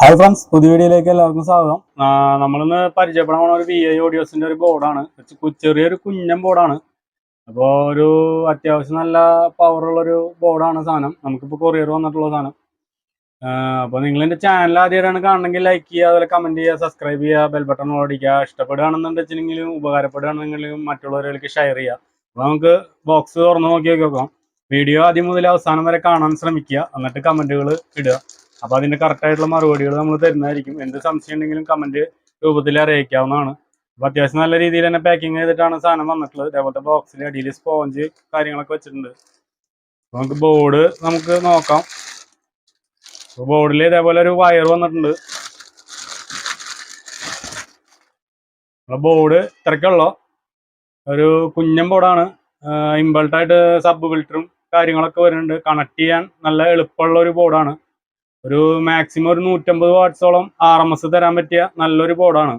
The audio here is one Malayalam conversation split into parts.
ഹായ് ഫ്രണ്ട്സ് പുതിയ വീഡിയോയിലേക്ക് എല്ലാവർക്കും സ്വാഗതം. നമ്മളിന്ന് പരിചയപ്പെടാൻ പോണ ഒരു വി ഐ ഓഡിയോസിന്റെ ഒരു ബോർഡാണ് ചെറിയൊരു കുഞ്ഞൻ ബോർഡാണ് അപ്പോൾ ഒരു അത്യാവശ്യം നല്ല പവറുള്ള ഒരു ബോർഡാണ് സാധനം. നമുക്കിപ്പോൾ കൊറിയർ വന്നിട്ടുള്ള സാധനം. അപ്പോൾ നിങ്ങൾ എന്റെ ചാനൽ ആദ്യമായിട്ടാണ് കാണണമെങ്കിൽ ലൈക്ക് ചെയ്യുക അതുപോലെ കമന്റ് ചെയ്യുക സബ്സ്ക്രൈബ് ചെയ്യുക ബെൽ ബട്ടൺ ഓടിക്കുക. ഇഷ്ടപ്പെടുകയാണെന്നുണ്ടെച്ചില്ലെങ്കിലും ഉപകാരപ്പെടുകയാണെന്നുണ്ടെങ്കിലും മറ്റുള്ളവരിലേക്ക് ഷെയർ ചെയ്യുക. അപ്പോൾ നമുക്ക് ബോക്സ് തുറന്ന് നോക്കി നോക്കാം. വീഡിയോ ആദ്യം മുതൽ അവസാനം വരെ കാണാൻ ശ്രമിക്കുക. എന്നിട്ട് കമന്റുകൾ ഇടുക. അപ്പൊ അതിന്റെ കറക്റ്റ് ആയിട്ടുള്ള മറുപടികൾ നമ്മൾ തരുന്നതായിരിക്കും. എന്ത് സംശയം ഉണ്ടെങ്കിലും കമന്റ് രൂപത്തിൽ അറിയിക്കാവുന്നതാണ്. അപ്പൊ അത്യാവശ്യം നല്ല രീതിയിൽ തന്നെ പാക്കിംഗ് ചെയ്തിട്ടാണ് സാധനം വന്നിട്ടുള്ളത്. ഇതേപോലത്തെ ബോക്സിൽ അടിയിൽ സ്പോഞ്ച് കാര്യങ്ങളൊക്കെ വെച്ചിട്ടുണ്ട്. നമുക്ക് ബോർഡ് നമുക്ക് നോക്കാം. ബോർഡിൽ ഇതേപോലെ ഒരു വയർ വന്നിട്ടുണ്ട്. ബോർഡ് ഇത്രയ്ക്കുള്ള. ഒരു കുഞ്ഞൻ ബോർഡാണ് ഇമ്പൾട്ടായിട്ട് സബ് ഫിൽറ്ററും കാര്യങ്ങളൊക്കെ വരുന്നുണ്ട്. കണക്ട് ചെയ്യാൻ നല്ല എളുപ്പമുള്ള ഒരു ബോർഡാണ് ഒരു മാക്സിമം ഒരു നൂറ്റമ്പത് വാട്ട്സോളം ആർ എം എസ് തരാൻ പറ്റിയ നല്ലൊരു ബോർഡാണ്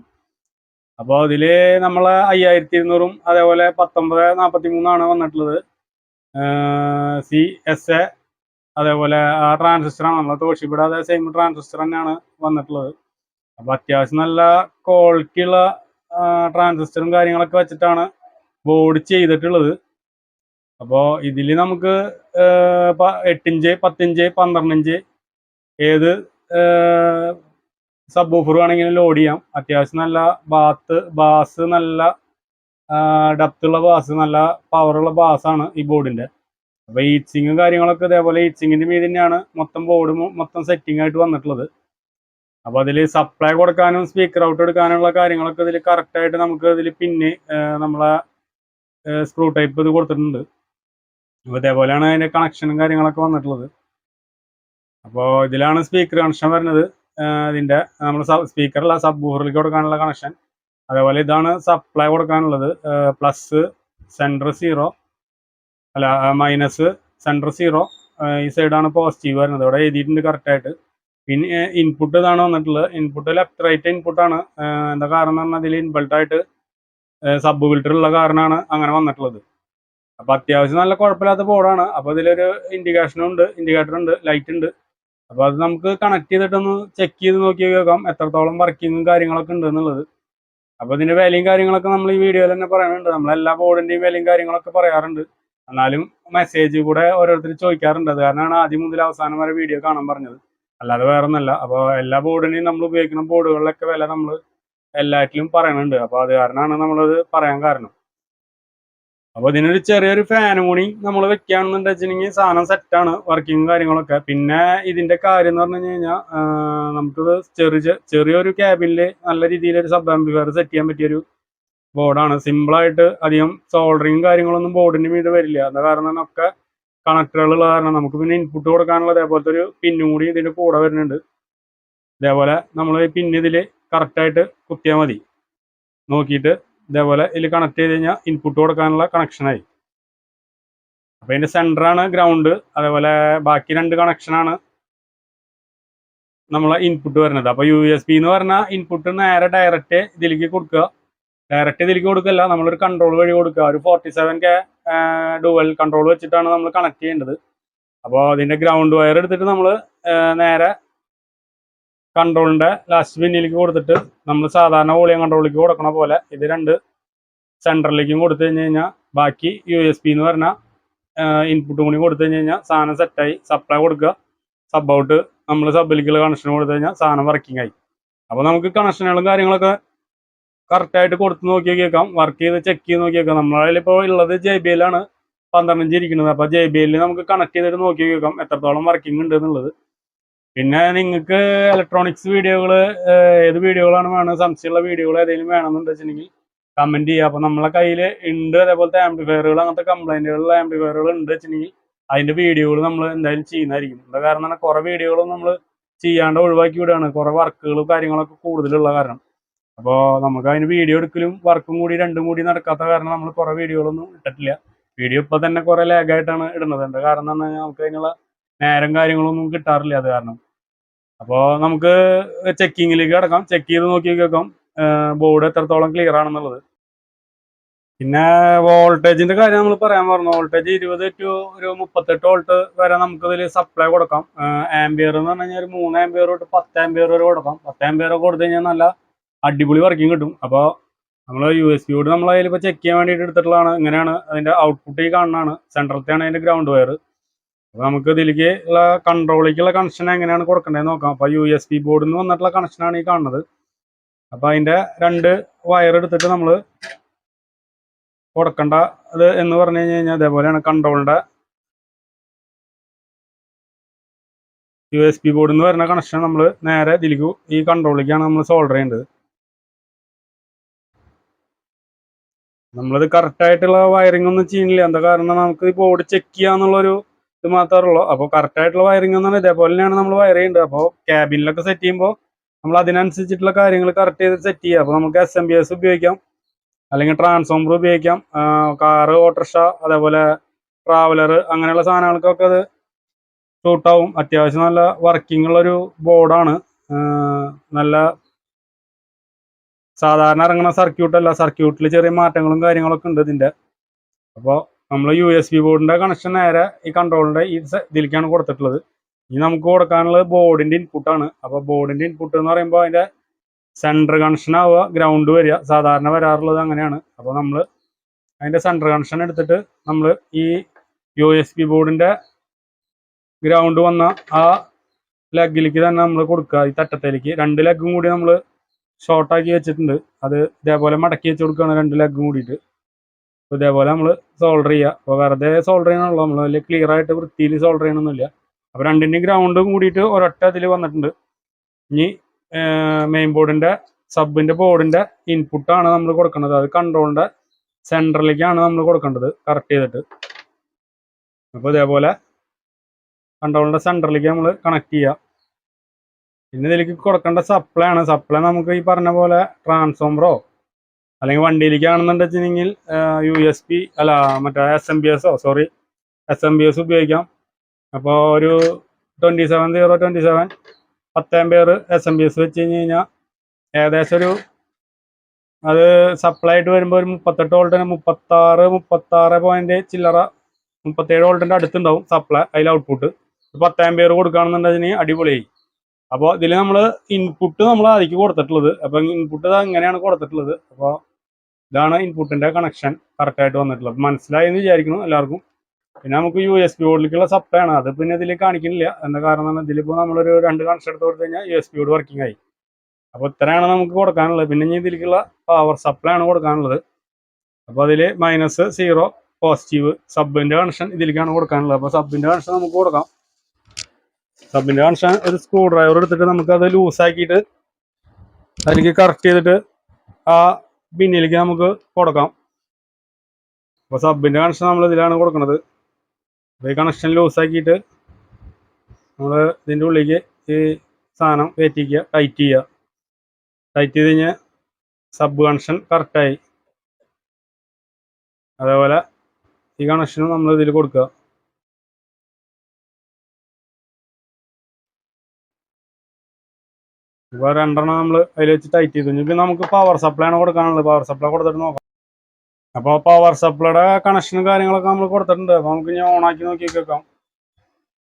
അപ്പോൾ അതിൽ നമ്മൾ അയ്യായിരത്തി ഇരുന്നൂറും അതേപോലെ പത്തൊമ്പത് നാൽപ്പത്തി മൂന്നാണ് വന്നിട്ടുള്ളത് സി എസ് എ അതേപോലെ ആ ട്രാൻസിസ്റ്ററാണ് നമ്മളെ തോഷിപ്പിടാ അതേ സെയിം ട്രാൻസിസ്റ്റർ തന്നെയാണ് വന്നിട്ടുള്ളത്. അപ്പോൾ അത്യാവശ്യം നല്ല ക്വാളിറ്റി ഉള്ള ട്രാൻസിസ്റ്ററും കാര്യങ്ങളൊക്കെ വെച്ചിട്ടാണ് ബോർഡ് ചെയ്തിട്ടുള്ളത്. അപ്പോൾ ഇതിൽ നമുക്ക് എട്ടിഞ്ച് പത്തിഞ്ച് പന്ത്രണ്ട് ഇഞ്ച് ഏത് സബ് ഓഫർ വേണമെങ്കിലും ലോഡ് ചെയ്യാം. അത്യാവശ്യം നല്ല ബാത്ത് ബാസ് നല്ല ഡെപ്തുള്ള ബാസ് നല്ല പവറുള്ള ബാസാണ് ഈ ബോർഡിന്റെ അപ്പോൾ ഈച്ചിങ്ങും കാര്യങ്ങളൊക്കെ ഇതേപോലെ ഈച്ചിങ്ങിന്റെ മീതി തന്നെയാണ് മൊത്തം ബോർഡ് മൊത്തം സെറ്റിംഗ് ആയിട്ട് വന്നിട്ടുള്ളത്. അപ്പോൾ അതിൽ സപ്ലൈ കൊടുക്കാനും സ്പീക്കർ ഔട്ട് എടുക്കാനുള്ള കാര്യങ്ങളൊക്കെ ഇതിൽ കറക്റ്റായിട്ട് നമുക്ക് ഇതിൽ പിന്നെ നമ്മളെ സ്ക്രൂ ടൈപ്പ് ഇത് കൊടുത്തിട്ടുണ്ട്. അപ്പോൾ ഇതേപോലെയാണ് അതിന്റെ കണക്ഷനും കാര്യങ്ങളൊക്കെ വന്നിട്ടുള്ളത്. അപ്പോൾ ഇതിലാണ് സ്പീക്കർ കണക്ഷൻ വരുന്നത്. ഇതിന്റെ നമ്മൾ സ്പീക്കറല്ല സബ് ബൂഹറിലേക്ക് കൊടുക്കാനുള്ള കണക്ഷൻ അതേപോലെ ഇതാണ് സപ്ലൈ കൊടുക്കാനുള്ളത്. പ്ലസ് സെന്റർ സീറോ അല്ല മൈനസ് സെന്റർ സീറോ ഈ സൈഡാണ് പോസിറ്റീവ് വരുന്നത്. ഇവിടെ എഴുതിയിട്ടുണ്ട് കറക്റ്റായിട്ട് പിന്നെ ഇൻപുട്ട് ഇതാണ് വന്നിട്ടുള്ളത്. ഇൻപുട്ട് ലെഫ്റ്റ് റൈറ്റ് ഇൻപുട്ടാണ് എന്താ കാരണം എന്ന് പറഞ്ഞാൽ ഇതിൽ ഇൻബൾട്ടായിട്ട് സബ് ഫിൽറ്റർ ഉള്ള കാരണമാണ് അങ്ങനെ വന്നിട്ടുള്ളത്. അപ്പോൾ അത്യാവശ്യം നല്ല കുഴപ്പമില്ലാത്ത ബോർഡാണ് അപ്പോൾ ഇതിലൊരു ഇൻഡിക്കേഷനും ഉണ്ട് ഇൻഡിക്കേറ്റർ ഉണ്ട് ലൈറ്റ് ഉണ്ട്. അപ്പോൾ അത് നമുക്ക് കണക്ട് ചെയ്തിട്ടൊന്ന് ചെക്ക് ചെയ്ത് നോക്കി നോക്കാം എത്രത്തോളം വർക്കിങ്ങും കാര്യങ്ങളൊക്കെ ഉണ്ട് എന്നുള്ളത് അപ്പോൾ ഇതിന്റെ വിലയും കാര്യങ്ങളൊക്കെ നമ്മൾ ഈ വീഡിയോയിൽ തന്നെ പറയാനുണ്ട്. നമ്മളെല്ലാ ബോർഡിന്റെയും വിലയും കാര്യങ്ങളൊക്കെ പറയാറുണ്ട്. എന്നാലും മെസ്സേജ് കൂടെ ഓരോരുത്തർ ചോദിക്കാറുണ്ട്. അത് കാരണമാണ് ആദ്യം മുതൽ അവസാനം വരെ വീഡിയോ കാണാൻ പറഞ്ഞത്. അല്ലാതെ വേറെ ഒന്നല്ല അപ്പോൾ എല്ലാ ബോർഡിനെയും നമ്മൾ ഉപയോഗിക്കുന്ന ബോർഡുകളിലൊക്കെ വില നമ്മൾ എല്ലാറ്റിലും പറയണുണ്ട്. അപ്പോൾ അത് കാരണമാണ് നമ്മളത് പറയാൻ കാരണം. അപ്പോൾ ഇതിനൊരു ചെറിയൊരു ഫാനും കൂടി നമ്മൾ വെക്കുകയാണെന്നുണ്ട് വെച്ചിട്ടുണ്ടെങ്കിൽ സാധനം സെറ്റാണ് വർക്കിംഗ് കാര്യങ്ങളൊക്കെ. പിന്നെ ഇതിന്റെ കാര്യം എന്ന് പറഞ്ഞു കഴിഞ്ഞാൽ നമുക്കിത് ചെറിയ ചെറിയൊരു ക്യാബിനിൽ നല്ല രീതിയിൽ ഒരു സബ് സെറ്റ് ചെയ്യാൻ പറ്റിയൊരു ബോർഡാണ് സിമ്പിളായിട്ട് അധികം സോൾഡറിങ് കാര്യങ്ങളൊന്നും ബോർഡിന്റെ മീത് വരില്ല. എന്താ കാരണം ഒക്കെ കണക്ടറുകളുള്ള കാരണം നമുക്ക് പിന്നെ ഇൻപുട്ട് കൊടുക്കാനുള്ള അതേപോലത്തെ ഒരു പിന്നും കൂടി ഇതിന്റെ കൂടെ വരുന്നുണ്ട്. ഇതേപോലെ നമ്മൾ ഇതിൽ ഇതിൽ കറക്റ്റായിട്ട് കുത്തിയാൽ മതി. നോക്കിയിട്ട് ഇതേപോലെ ഇതിൽ കണക്ട് ചെയ്ത് കഴിഞ്ഞാൽ ഇൻപുട്ട് കൊടുക്കാനുള്ള കണക്ഷനായി അപ്പോൾ ഇതിന്റെ സെന്ററാണ് ഗ്രൗണ്ട് അതേപോലെ ബാക്കി രണ്ട് കണക്ഷനാണ് നമ്മളെ ഇൻപുട്ട് വരുന്നത്. അപ്പോൾ യു എസ് ബി എന്ന് പറഞ്ഞാൽ ഇൻപുട്ട് നേരെ ഡയറക്റ്റ് ഇതിലേക്ക് കൊടുക്കുക. ഡയറക്റ്റ് ഇതിലേക്ക് കൊടുക്കല്ല നമ്മളൊരു കൺട്രോൾ വഴി കൊടുക്കുക. ഒരു forty seven K dual control വെച്ചിട്ടാണ് നമ്മൾ കണക്ട് ചെയ്യേണ്ടത്. അപ്പോൾ അതിന്റെ ഗ്രൗണ്ട് വയർ എടുത്തിട്ട് നമ്മൾ നേരെ കൺട്രോളിന്റെ ലാസ്റ്റ് പിന്നിലേക്ക് കൊടുത്തിട്ട് നമ്മൾ സാധാരണ വോളിയം കൺട്രോളിലേക്ക് കൊടുക്കണ പോലെ ഇത് രണ്ട് സെന്ററിലേക്കും കൊടുത്തു കഴിഞ്ഞ് കഴിഞ്ഞാൽ ബാക്കി യു എസ് പി എന്ന് പറഞ്ഞാൽ ഇൻപുട്ടും കൂടി കൊടുത്തു കഴിഞ്ഞ് കഴിഞ്ഞാൽ സാധനം സെറ്റായി സപ്ലൈ കൊടുക്കുക. സബ് ഔട്ട് നമ്മൾ സബിലേക്കുള്ള കണക്ഷൻ കൊടുത്തു കഴിഞ്ഞാൽ സാധനം വർക്കിംഗ് ആയി. അപ്പോൾ നമുക്ക് കണക്ഷനുകളും കാര്യങ്ങളൊക്കെ കറക്റ്റായിട്ട് കൊടുത്ത് നോക്കി കേൾക്കാം. വർക്ക് ചെയ്ത് ചെക്ക് ചെയ്ത് നോക്കി കേൾക്കാം. ഇപ്പോൾ ഉള്ളത് ജെ ബി എല്ലാണ് പന്ത്രണ്ട് ഇഞ്ച് ഇരിക്കുന്നത്. അപ്പോൾ ജെ ബി എല്ലിൽ നമുക്ക് കണക്ട് ചെയ്തിട്ട് നോക്കി കേൾക്കാം. എത്രത്തോളം വർക്കിംഗ് ഉണ്ട് എന്നുള്ളത്. പിന്നെ നിങ്ങൾക്ക് ഇലക്ട്രോണിക്സ് വീഡിയോകൾ ഏത് വീഡിയോകളാണ് വേണം സംശയമുള്ള വീഡിയോകൾ ഏതെങ്കിലും വേണമെന്നുണ്ട് വെച്ചിട്ടുണ്ടെങ്കിൽ കമന്റ് ചെയ്യുക. അപ്പോൾ നമ്മളെ കയ്യിൽ ഉണ്ട് അതേപോലത്തെ ആംപ്ലിഫയറുകൾ അങ്ങനത്തെ കംപ്ലൈന്റുകളുള്ള ആംപ്ലിഫയറുകൾ ഉണ്ട് വെച്ചിട്ടുണ്ടെങ്കിൽ അതിന്റെ വീഡിയോകൾ നമ്മൾ എന്തായാലും ചെയ്യുന്നതായിരിക്കും. എന്താ കാരണം കുറേ വീഡിയോകളും നമ്മൾ ചെയ്യാണ്ട് ഒഴിവാക്കി വിടുകയാണ്. കുറേ വർക്കുകളും കാര്യങ്ങളൊക്കെ കൂടുതലുള്ള കാരണം. അപ്പോൾ നമുക്ക് അതിന് വീഡിയോ എടുക്കലും വർക്കും കൂടി രണ്ടും കൂടി നടക്കാത്ത കാരണം നമ്മൾ കുറേ വീഡിയോകളൊന്നും ഇട്ടിട്ടില്ല. വീഡിയോ ഇപ്പോൾ തന്നെ കുറേ ലാഗായിട്ടാണ് ഇടുന്നത്. എന്താ കാരണം എന്ന് നമുക്ക് അതിനുള്ള നേരം കാര്യങ്ങളൊന്നും കിട്ടാറില്ല അത് കാരണം. അപ്പോൾ നമുക്ക് ചെക്കിങ്ങിലേക്ക് കിടക്കാം. ചെക്ക് ചെയ്ത് നോക്കി കേൾക്കാം. ബോർഡ് എത്രത്തോളം ക്ലിയർ ആണെന്നുള്ളത്. പിന്നെ വോൾട്ടേജിന്റെ കാര്യം നമ്മൾ പറയാൻ പറഞ്ഞു വോൾട്ടേജ് ഇരുപത് ടു ഒരു മുപ്പത്തെട്ട് വോൾട്ട് വരെ നമുക്ക് ഇതിൽ സപ്ലൈ കൊടുക്കാം ആംബിയർ എന്ന് പറഞ്ഞു കഴിഞ്ഞാൽ ഒരു മൂന്ന് ആംബിയർ തൊട്ട് പത്ത് ആംബിയർ വരെ കൊടുക്കാം. പത്ത് ആംബിയർ കൊടുത്തു കഴിഞ്ഞാൽ നല്ല അടിപൊളി വർക്കിംഗ് കിട്ടും. അപ്പോൾ നമ്മൾ യു എസ് ബിയോട് നമ്മൾ അതിൽ ചെക്ക് ചെയ്യാൻ വേണ്ടിയിട്ട് എടുത്തിട്ടുള്ളതാണ്. ഇങ്ങനെയാണ് അതിന്റെ ഔട്ട്പുട്ട് ഈ കാണുന്നതാണ്. സെൻട്രലത്തെയാണ് അതിന്റെ ഗ്രൗണ്ട് വയർ അപ്പോൾ നമുക്ക് ഇതിലേക്ക് ഉള്ള കൺട്രോളിലേക്കുള്ള കണക്ഷൻ എങ്ങനെയാണ് കൊടുക്കേണ്ടതെന്ന് നോക്കാം. അപ്പോൾ യു എസ് ബി ബോർഡിൽ നിന്ന് വന്നിട്ടുള്ള കണക്ഷനാണ് ഈ കാണുന്നത്. അപ്പോൾ അതിന്റെ രണ്ട് വയർ എടുത്തിട്ട് നമ്മൾ കൊടുക്കേണ്ട ഇത് എന്ന് പറഞ്ഞു കഴിഞ്ഞ് കഴിഞ്ഞാൽ അതേപോലെയാണ് കൺട്രോളിന്റെ യു എസ് ബി ബോർഡിൽ നിന്ന് വരുന്ന കണക്ഷൻ നമ്മൾ നേരെ ഇതിലേക്ക് ഈ കൺട്രോളിലേക്കാണ് നമ്മൾ സോൾഡർ ചെയ്യേണ്ടത്. നമ്മളിത് കറക്റ്റ് ആയിട്ടുള്ള വയറിംഗ് ഒന്നും ചെയ്യുന്നില്ല എന്താ കാരണം? നമുക്ക് ഈ ബോർഡ് ചെക്ക് ചെയ്യാന്നുള്ളൊരു ഇത് മാത്രമേ അപ്പോൾ കറക്റ്റ് ആയിട്ടുള്ള വയറിംഗ് ഒന്നും ഇതേപോലെ തന്നെയാണ് നമ്മൾ വയർ ചെയ്യേണ്ടത് അപ്പോൾ ക്യാബിനിലൊക്കെ സെറ്റ് ചെയ്യുമ്പോൾ നമ്മൾ അതിനനുസരിച്ചിട്ടുള്ള കാര്യങ്ങൾ കറക്റ്റ് ചെയ്ത് സെറ്റ് ചെയ്യുക. അപ്പോൾ നമുക്ക് എസ് എം ബി എസ് ഉപയോഗിക്കാം. അല്ലെങ്കിൽ ട്രാൻസ്ഫോമർ ഉപയോഗിക്കാം കാറ് ഓട്ടോറിക്ഷ അതേപോലെ ട്രാവലർ അങ്ങനെയുള്ള സാധനങ്ങൾക്കൊക്കെ അത് സൂട്ടാവും അത്യാവശ്യം നല്ല വർക്കിംഗ് ഉള്ളൊരു ബോർഡാണ് നല്ല സാധാരണ ഇറങ്ങുന്ന സർക്യൂട്ടല്ല സർക്യൂട്ടിൽ ചെറിയ മാറ്റങ്ങളും കാര്യങ്ങളൊക്കെ ഉണ്ട് ഇതിന്റെ അപ്പോൾ നമ്മൾ യു എസ് ബി ബോർഡിന്റെ കണക്ഷൻ നേരെ ഈ കൺട്രോളിന്റെ ഈ ഇതിലേക്കാണ് കൊടുത്തിട്ടുള്ളത്. ഇനി നമുക്ക് കൊടുക്കാനുള്ളത് ബോർഡിന്റെ ഇൻപുട്ടാണ് അപ്പോൾ ബോർഡിന്റെ ഇൻപുട്ട് എന്ന് പറയുമ്പോൾ അതിന്റെ സെൻട്രൽ കണക്ഷൻ ആവുക ഗ്രൗണ്ട് വരിക സാധാരണ വരാറുള്ളത് അങ്ങനെയാണ്. അപ്പോൾ നമ്മൾ അതിന്റെ സെൻട്രൽ കണക്ഷൻ എടുത്തിട്ട് നമ്മൾ ഈ യു എസ് ബി ബോർഡിന്റെ ഗ്രൗണ്ട് വന്ന ആ ലെഗിലേക്ക് തന്നെ നമ്മൾ കൊടുക്കുക. ഈ തട്ടത്തേലേക്ക്. രണ്ട് ലെഗും കൂടി നമ്മൾ ഷോർട്ടാക്കി വെച്ചിട്ടുണ്ട്. അത് ഇതേപോലെ മടക്കി വെച്ച് കൊടുക്കുകയാണ് രണ്ട് ലെഗും കൂടിയിട്ട്. ഇതേപോലെ നമ്മൾ സോൾഡർ ചെയ്യുക അപ്പോൾ വെറുതെ സോൾഡർ ചെയ്യണമല്ലോ നമ്മൾ വലിയ ക്ലിയർ ആയിട്ട് വൃത്തിയിൽ സോൾഡർ ചെയ്യണമെന്നില്ല അപ്പോൾ രണ്ടിന്റെയും ഗ്രൗണ്ടും കൂടിയിട്ട് ഒരൊറ്റ ഇതിൽ വന്നിട്ടുണ്ട്. ഇനി മെയിൻ ബോർഡിന്റെ സബിന്റെ ബോർഡിന്റെ ഇൻപുട്ടാണ് നമ്മൾ കൊടുക്കേണ്ടത് അത് കൺട്രോളിന്റെ സെന്ററിലേക്കാണ് നമ്മൾ കൊടുക്കേണ്ടത്. കറക്റ്റ് ചെയ്തിട്ട്. അപ്പോൾ ഇതേപോലെ കൺട്രോളിന്റെ സെന്ററിലേക്ക് നമ്മൾ കണക്ട് ചെയ്യുക പിന്നെ ഇതിലേക്ക് കൊടുക്കേണ്ട സപ്ലൈ ആണ്. സപ്ലൈ നമുക്ക് ഈ പറഞ്ഞ പോലെ ട്രാൻസ്ഫോമറോ അല്ലെങ്കിൽ വണ്ടിയിലേക്കാണെന്നുണ്ടെങ്കിൽ യു എസ് പി അല്ല മറ്റേ S M B എസോ sorry S M B S ഉപയോഗിക്കാം. അപ്പോൾ ഒരു twenty seven zero twenty seven പത്താം പേർ എസ് എം ബി എസ് വെച്ച് കഴിഞ്ഞ് കഴിഞ്ഞാൽ ഏകദേശം ഒരു അത് സപ്ലൈ ആയിട്ട് വരുമ്പോൾ ഒരു മുപ്പത്തെട്ട് വോൾട്ടിന് മുപ്പത്താറ് മുപ്പത്താറ് പോയിന്റ് ചില്ലറ മുപ്പത്തേഴ് വോൾട്ടിന്റെ അടുത്തുണ്ടാവും സപ്ലൈ അതിൽ ഔട്ട്പുട്ട് പത്താം പേർ കൊടുക്കുകയാണെന്നുണ്ടെങ്കിൽ അടിപൊളിയായി. അപ്പോൾ ഇതിൽ നമ്മൾ ഇൻപുട്ട് നമ്മൾ ആദ്യം കൊടുത്തിട്ടുള്ളത്. അപ്പം ഇൻപുട്ട് ഇങ്ങനെയാണ് കൊടുത്തിട്ടുള്ളത്. അപ്പോൾ ഇതാണ് ഇൻപുട്ടിന്റെ കണക്ഷൻ കറക്റ്റ് ആയിട്ട് വന്നിട്ടുള്ളത്. മനസ്സിലായെന്ന് വിചാരിക്കുന്നു എല്ലാവർക്കും. പിന്നെ നമുക്ക് യു എസ് ബി ബോർഡിലേക്കുള്ള സപ്ലൈ ആണ്. അത് പിന്നെ ഇതിൽ കാണിക്കുന്നില്ല. എന്ന കാരണം എന്ന് ഇതിലിപ്പോൾ നമ്മളൊരു രണ്ട് കണക്ഷൻ എടുത്ത് കൊടുത്തു കഴിഞ്ഞാൽ U S B board working ആയി. അപ്പോൾ ഇത്രയാണ് നമുക്ക് കൊടുക്കാനുള്ളത്. പിന്നെ ഇനി ഇതിലേക്കുള്ള പവർ സപ്ലൈ ആണ് കൊടുക്കാനുള്ളത്. അപ്പോൾ അതിൽ മൈനസ് സീറോ പോസിറ്റീവ് സബിന്റെ കണക്ഷൻ ഇതിലേക്കാണ് കൊടുക്കാനുള്ളത്. അപ്പോൾ സബിന്റെ കണക്ഷൻ നമുക്ക് കൊടുക്കാം. സബിന്റെ കണക്ഷൻ ഒരു സ്ക്രൂ ഡ്രൈവർ എടുത്തിട്ട് നമുക്ക് അത് ലൂസ് ആക്കിയിട്ട് അതിലേക്ക് കറക്റ്റ് ചെയ്തിട്ട് ആ പിന്നിലേക്ക് നമുക്ക് കൊടുക്കാം. അപ്പോൾ സബിന്റെ കണക്ഷൻ നമ്മൾ ഇതിലാണ് കൊടുക്കുന്നത് അപ്പോൾ ഈ കണക്ഷൻ ലൂസാക്കിയിട്ട് നമ്മൾ ഇതിന്റെ ഉള്ളിലേക്ക് ഈ സാധനം കയറ്റിക്കുക ടൈറ്റ് ചെയ്യുക. ടൈറ്റ് ചെയ്ത് കഴിഞ്ഞാൽ സബ് കണക്ഷൻ കറക്റ്റായി അതേപോലെ ഈ കണക്ഷനും നമ്മൾ ഇതിൽ കൊടുക്കുക. ഇപ്പോൾ രണ്ടെണ്ണം നമ്മൾ അതിൽ വെച്ച് ടൈറ്റ് ചെയ്തു. ഇനി നമുക്ക് പവർ സപ്ലൈ ആണ് കൊടുക്കാനുള്ളത്. പവർ സപ്ലൈ കൊടുത്തിട്ട് നോക്കാം. അപ്പോൾ പവർ സപ്ലൈയുടെ കണക്ഷനും കാര്യങ്ങളൊക്കെ നമ്മൾ കൊടുത്തിട്ടുണ്ട്. അപ്പോൾ നമുക്ക് ഇനി ഓണാക്കി നോക്കി വെക്കാം.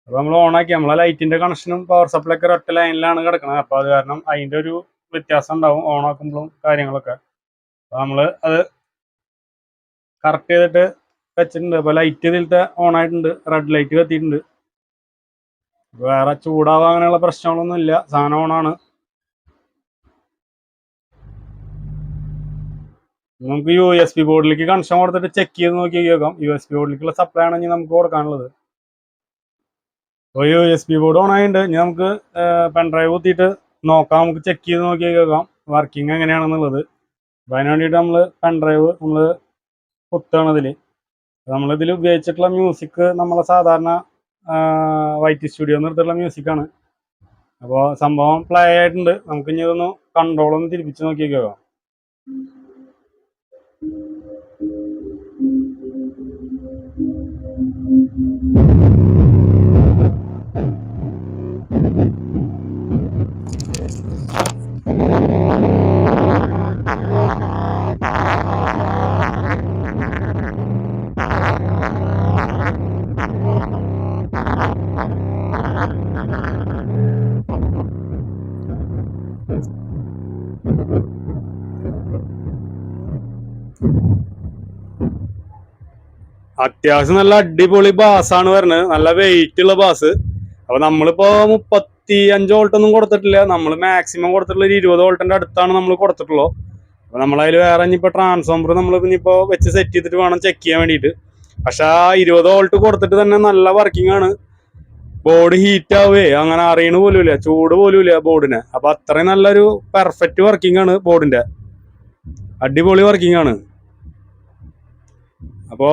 അപ്പോൾ നമ്മൾ ഓണാക്കി നമ്മളെ ലൈറ്റിന്റെ കണക്ഷനും പവർ സപ്ലൈ ഒക്കെ ഒറ്റ ലൈനിലാണ് കിടക്കുന്നത് അപ്പോൾ അത് കാരണം അതിന്റെ ഒരു വ്യത്യാസം ഉണ്ടാവും ഓണാക്കുമ്പോഴും കാര്യങ്ങളൊക്കെ. അപ്പോൾ നമ്മൾ അത് കറക്റ്റ് ചെയ്തിട്ട് വെച്ചിട്ടുണ്ട്. അപ്പോൾ ലൈറ്റ് ഇതിലത്തെ ഓൺ ആയിട്ടുണ്ട്. റെഡ് ലൈറ്റ് കത്തിയിട്ടുണ്ട്. വേറെ ചൂടാവാ അങ്ങനെയുള്ള പ്രശ്നങ്ങളൊന്നും ഇല്ല സാധനം ഓണാണ് നമുക്ക് യു എസ് പി ബോർഡിലേക്ക് കണക്ഷൻ കൊടുത്തിട്ട് ചെക്ക് ചെയ്ത് നോക്കി നോക്കാം യു എസ് പി ബോർഡിലേക്കുള്ള സപ്ലൈ ആണ് ഇനി നമുക്ക് കൊടുക്കാനുള്ളത്. U S P board on ആയിട്ടുണ്ട് ഇനി നമുക്ക് പെൻഡ്രൈവ് കുത്തിയിട്ട് നോക്കാം. നമുക്ക് ചെക്ക് ചെയ്ത് നോക്കി നോക്കാം വർക്കിംഗ് എങ്ങനെയാണെന്നുള്ളത്. അപ്പോൾ അതിന് വേണ്ടിയിട്ട് നമ്മൾ പെൻഡ്രൈവ് നമ്മൾ കുത്താണ് ഇതിൽ നമ്മളിതിൽ ഉപയോഗിച്ചിട്ടുള്ള മ്യൂസിക് നമ്മളെ സാധാരണ വൈറ്റ് സ്റ്റുഡിയോ നിർത്തിയിട്ടുള്ള മ്യൂസിക്കാണ് അപ്പോൾ സംഭവം പ്ലേ ആയിട്ടുണ്ട്. നമുക്ക് ഇനി ഇതൊന്ന് കൺട്രോൾ ഒന്ന് തിരിപ്പിച്ച് നോക്കി നോക്കാം അത്യാവശ്യം നല്ല അടിപൊളി ബാസാണ് വരുന്നത്. നല്ല വെയിറ്റ് ഉള്ള ബാസ് അപ്പൊ നമ്മളിപ്പോ മുപ്പത്തി അഞ്ച് വോൾട്ട് ഒന്നും കൊടുത്തിട്ടില്ല. നമ്മൾ മാക്സിമം കൊടുത്തിട്ടുള്ള ഒരു ഇരുപത് വോൾട്ടിന്റെ അടുത്താണ് നമ്മൾ കൊടുത്തിട്ടുള്ളൂ അപ്പൊ നമ്മളതിൽ വേറെ ഇനിയിപ്പോ ട്രാൻസ്ഫോമർ നമ്മൾ ഇനിയിപ്പോ വെച്ച് സെറ്റ് ചെയ്തിട്ട് വേണം ചെക്ക് ചെയ്യാൻ വേണ്ടിയിട്ട്. പക്ഷെ ആ ഇരുപത് വോൾട്ട് കൊടുത്തിട്ട് തന്നെ നല്ല വർക്കിംഗ് ആണ്. ബോർഡ് ഹീറ്റ് ആവേ. അങ്ങനെ അറിയണ പോലും ഇല്ല ചൂട് പോലും ഇല്ല ബോർഡിന് അപ്പൊ അത്രയും നല്ലൊരു പെർഫെക്റ്റ് വർക്കിംഗ് ആണ് ബോർഡിന്റെ അടിപൊളി വർക്കിംഗ് ആണ്. അപ്പോ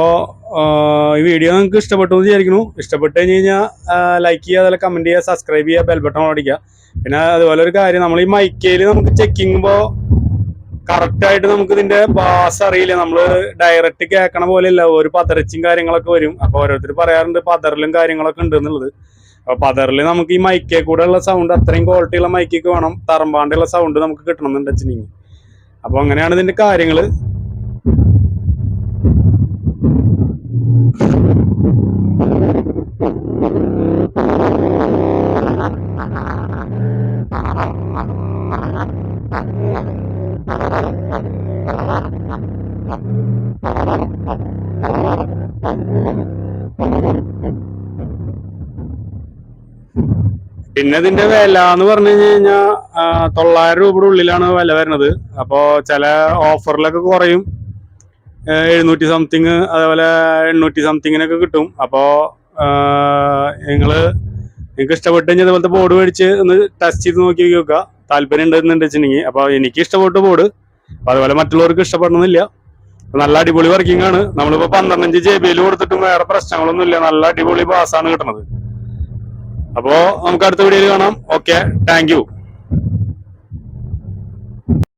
ഈ വീഡിയോ നിങ്ങൾക്ക് ഇഷ്ടപ്പെട്ടു എന്ന് വിചാരിക്കുന്നു. ഇഷ്ടപ്പെട്ട് കഴിഞ്ഞ് കഴിഞ്ഞാൽ ലൈക്ക് ചെയ്യുക അതുപോലെ കമന്റ് ചെയ്യുക സബ്സ്ക്രൈബ് ചെയ്യുക ബെൽ ബട്ടൺ അടിക്കുക പിന്നെ അതുപോലെ ഒരു കാര്യം നമ്മൾ ഈ മൈക്കയിൽ നമുക്ക് ചെക്കിങ്ങുമ്പോൾ കറക്റ്റായിട്ട് നമുക്ക് ഇതിന്റെ ബാസ് അറിയില്ല? നമ്മൾ ഡയറക്റ്റ് കേൾക്കണ പോലെ അല്ല ഒരു പതറിച്ചും കാര്യങ്ങളൊക്കെ വരും. അപ്പോൾ ഓരോരുത്തർ പറയാറുണ്ട് പതറിലും കാര്യങ്ങളൊക്കെ ഉണ്ട് എന്നുള്ളത്. അപ്പോൾ പതറിൽ നമുക്ക് ഈ മൈക്കേ കൂടെ ഉള്ള സൗണ്ട് അത്രയും ക്വാളിറ്റി ഉള്ള മൈക്കൊക്കെ വേണം. തറമ്പാണ്ടുള്ള സൗണ്ട് നമുക്ക് കിട്ടണം എന്നുണ്ടെച്ചിട്ടുണ്ടെങ്കിൽ അപ്പോൾ അങ്ങനെയാണ് ഇതിന്റെ കാര്യങ്ങൾ. പിന്നെ ഇതിന്റെ വില എന്ന് പറഞ്ഞു കഴിഞ്ഞാൽ തൊള്ളായിരം രൂപയുടെ ഉള്ളിലാണ് വില വരുന്നത്. അപ്പോൾ ചില ഓഫറിലൊക്കെ കുറയും. എഴുന്നൂറ്റി സംതിങ് അതേപോലെ എണ്ണൂറ്റി സംതിങ്ങിനൊക്കെ കിട്ടും. അപ്പോൾ നിങ്ങൾ നിങ്ങൾക്ക് ഇഷ്ടപ്പെട്ട് കഴിഞ്ഞാൽ ഇതുപോലത്തെ ബോർഡ് മേടിച്ച് ഒന്ന് ടച്ച് ചെയ്ത് നോക്കി നോക്കുക താല്പര്യം ഉണ്ടെന്നുണ്ട് വെച്ചിട്ടുണ്ടെങ്കിൽ. അപ്പോൾ എനിക്ക് ഇഷ്ടപ്പെട്ട ബോർഡ് അപ്പോൾ അതുപോലെ മറ്റുള്ളവർക്ക് ഇഷ്ടപ്പെടണമെന്നില്ല. നല്ല അടിപൊളി വർക്കിംഗ് ആണ്. നമ്മളിപ്പോൾ പന്ത്രണ്ടഞ്ച് ജെ ബിയിൽ കൊടുത്തിട്ടും വേറെ പ്രശ്നങ്ങളൊന്നും ഇല്ല നല്ല അടിപൊളി ബാസാണ് കിട്ടുന്നത് അപ്പോൾ നമുക്ക് അടുത്ത വീഡിയോയിൽ കാണാം. Okay thank